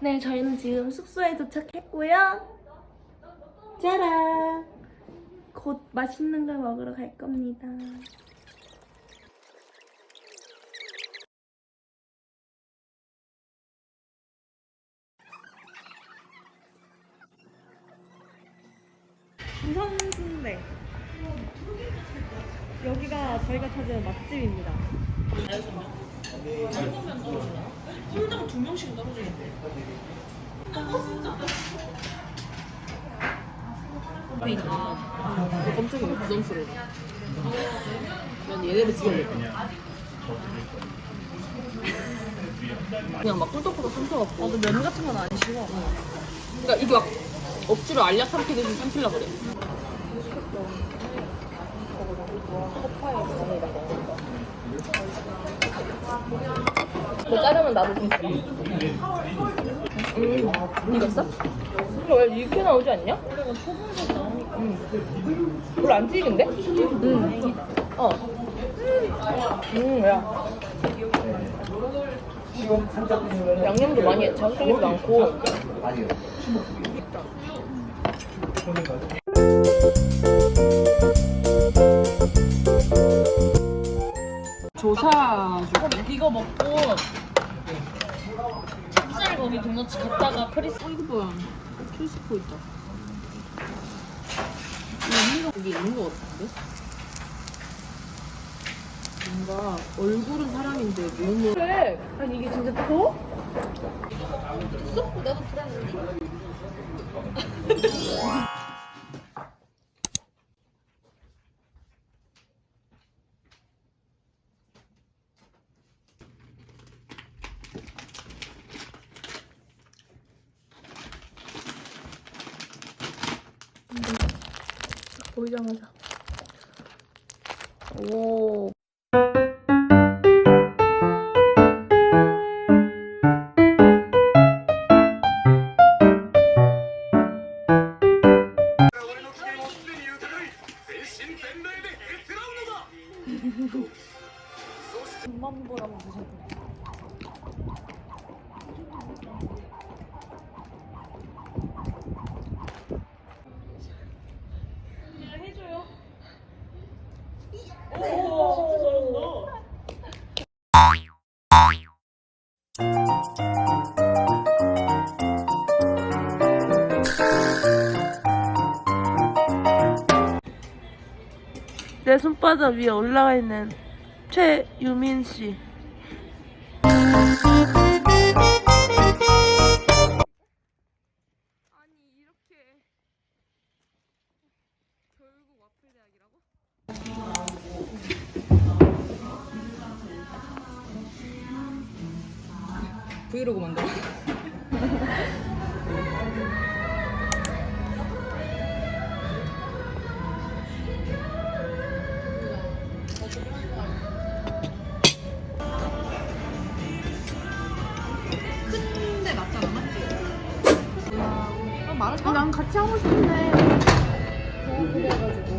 네, 저희는 지금 숙소에 도착했고요. 짜란! 곧 맛있는 걸 먹으러 갈 겁니다. 부산순대 여기가 저희가 찾은 맛집입니다 홀당 두 명씩 떨어지겠네. 앞에 있다. 깜짝이야, 부담스러워. 난 얘네를 찍어야겠다. 그냥 막 꿀떡꿀떡 삼켜갖고. 나도 면 같은 건 안 싫어 그러니까 이게 막 억지로 알약 삼키듯이 삼키려고 그래. 뭐 자르면 나도 좀. 음, 익었어? 근데 왜 이렇게 나오지 않냐? 음. 별로 안 튀긴데? 음. 어. 음, 야. 양념도 많이 자극적이지도 않고. 조사 이거 먹고 찹쌀 거기 도넛 갔다가 크리스 어, 이거 뭐야? 큐스코 있다. 이거 거, 이게 있는 거 같은데? 뭔가 얼굴은 사람인데 몸은. 그래! 아니, 이게 진짜 커? 있어? 나도 불안했는데. 보이자마자. 오. 내 손바닥 위에 올라가 있는 최유민 씨. 아니 이렇게 결국 와플 대학이라고? 브이로그 만들어. 같이 하고 싶은데. 그래가지고.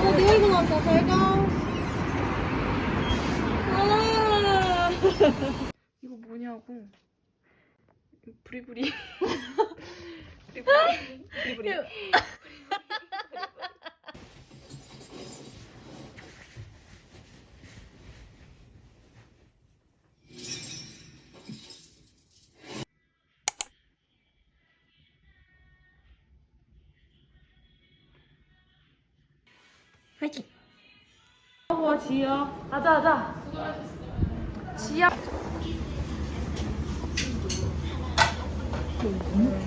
어 이거 아 이거 뭐냐고. 부리부리. 브리 브리. 화이팅. 와 지야. 하자 하자. 지야.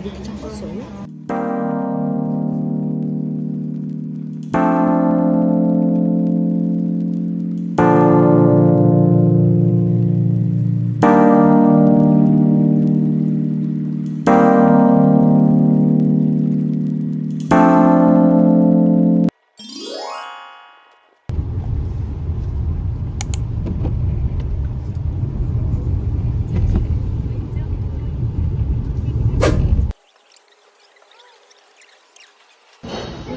이렇게 잠갔어요?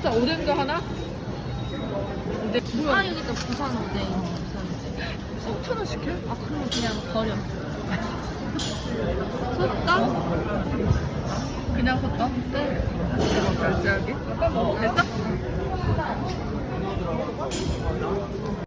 하나? 근데 뭐야? 아 여기 있다 부산? 3천 원씩 해? 아 그럼 그냥 버려. 섰다? 그냥 섰다? 네. 이거 결제하기? 됐어? 잠시 후 좌회전입니다. 이어